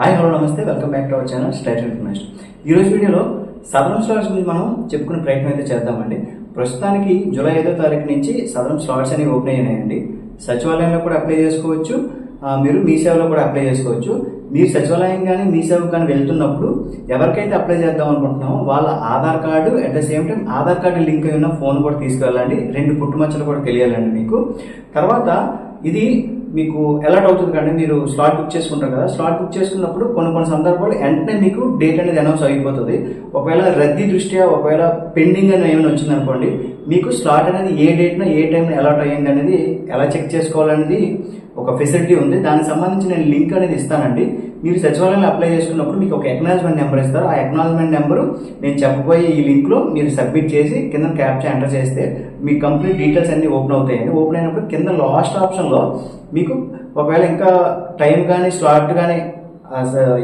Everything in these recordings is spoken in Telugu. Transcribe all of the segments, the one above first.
హాయ్ హలో నమస్తే. Welcome back to our channel straight information ఈ రోజు వీడియోలో సదరం స్లాట్స్ గురించి మనం చెప్పుకునే ప్రయత్నం అయితే చేద్దామండి. ప్రస్తుతానికి జూలై ఐదో తారీఖు నుంచి సదరం స్లాట్స్ అనేవి ఓపెన్ అయినాయండి. సచివాలయంలో కూడా అప్లై చేసుకోవచ్చు. మీరు మీ సేవలో కూడా అప్లై చేసుకోవచ్చు. మీరు సచివాలయం కానీ మీ సేవ కానీ వెళ్తున్నప్పుడు ఎవరికైతే అప్లై చేద్దాం అనుకుంటున్నామో వాళ్ళ Aadhaar card at the same time Aadhaar card link అయిన ఫోన్ కూడా తీసుకెళ్ళండి రెండు పుట్టుమచ్చలు కూడా తెలియాలండి మీకు. తర్వాత ఇది మీకు ఎలాట్ అవుతుంది కానీ మీరు స్లాట్ బుక్ చేసుకుంటారు కదా. స్లాట్ బుక్ చేసుకున్నప్పుడు కొన్ని కొన్ని సందర్భాలు వెంటనే మీకు డేట్ అనేది అనౌన్స్ అయిపోతుంది. ఒకవేళ రద్దీ దృష్ట్యా ఒకవేళ పెండింగ్ అని ఏమైనా వచ్చిందనుకోండి మీకు స్లాట్ అనేది ఏ డేట్న ఏ టైంలో అలాట్ అయ్యింది అనేది ఎలా చెక్ చేసుకోవాలనేది ఒక ఫెసిలిటీ ఉంది. దానికి సంబంధించి నేను లింక్ అనేది ఇస్తానండి. మీరు సచివాలయంలో అప్లై చేసుకున్నప్పుడు మీకు ఒక ఎక్నాలజ్మెంట్ నెంబర్ ఇస్తారు. ఆ ఎక్నాలజ్మెంట్ నెంబరు నేను చెప్పబోయే ఈ లింక్లో మీరు సబ్మిట్ చేసి కింద క్యాప్చర్ ఎంటర్ చేస్తే మీ కంప్లీట్ డీటెయిల్స్ అన్ని ఓపెన్ అవుతాయండి. ఓపెన్ అయినప్పుడు కింద లాస్ట్ ఆప్షన్లో మీకు ఒకవేళ ఇంకా టైం కానీ స్లాట్ కానీ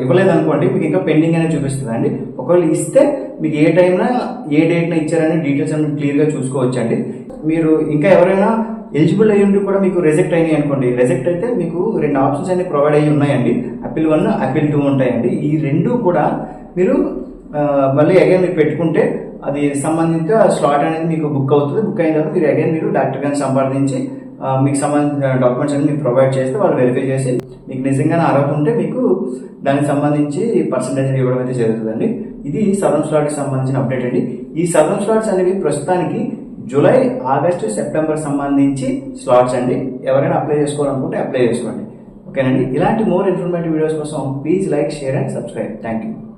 ఇవ్వలేదు అనుకోండి మీకు ఇంకా పెండింగ్ అనేది చూపిస్తుంది అండి ఒకవేళ ఇస్తే మీకు ఏ టైంన ఏ డేట్న ఇచ్చారనే డీటెయిల్స్ అన్ని క్లియర్గా చూసుకోవచ్చు అండి మీరు ఇంకా ఎవరైనా ఎలిజిబుల్ అయ్యి ఉండి కూడా మీకు రిజెక్ట్ అయినాయి అనుకోండి. రిజెక్ట్ అయితే మీకు రెండు ఆప్షన్స్ అన్ని ప్రొవైడ్ అయ్యి ఉన్నాయండి. అపిల్ వన్ అపిల్ టూ ఉంటాయండి. ఈ రెండు కూడా మీరు మళ్ళీ అగైన్ మీరు పెట్టుకుంటే అది సంబంధిత స్లాట్ అనేది మీకు బుక్ అవుతుంది. బుక్ అయిన తర్వాత మీరు అగైన్ మీరు డాక్టర్ గారిని సంప్రదించి మీకు సంబంధించిన డాక్యుమెంట్స్ అన్ని మీకు ప్రొవైడ్ చేస్తే వాళ్ళు వెరిఫై చేసి మీకు నిజంగానే అర్హత ఉంటే మీకు దానికి సంబంధించి పర్సంటేజ్ ఇవ్వడం అయితే జరుగుతుందండి. ఇది సదరన్ స్లాట్కి సంబంధించిన అప్డేట్ అండి. ఈ సదరన్ స్లాట్స్ అనేవి ప్రస్తుతానికి జూలై ఆగస్టు సెప్టెంబర్ సంబంధించి స్లాట్స్ అండి. ఎవరైనా అప్లై చేసుకోవాలనుకుంటే అప్లై చేసుకోండి. ఓకేనండి. ఇలాంటి మోర్ ఇన్ఫర్మేటివ్ వీడియోస్ కోసం please like share and subscribe thank you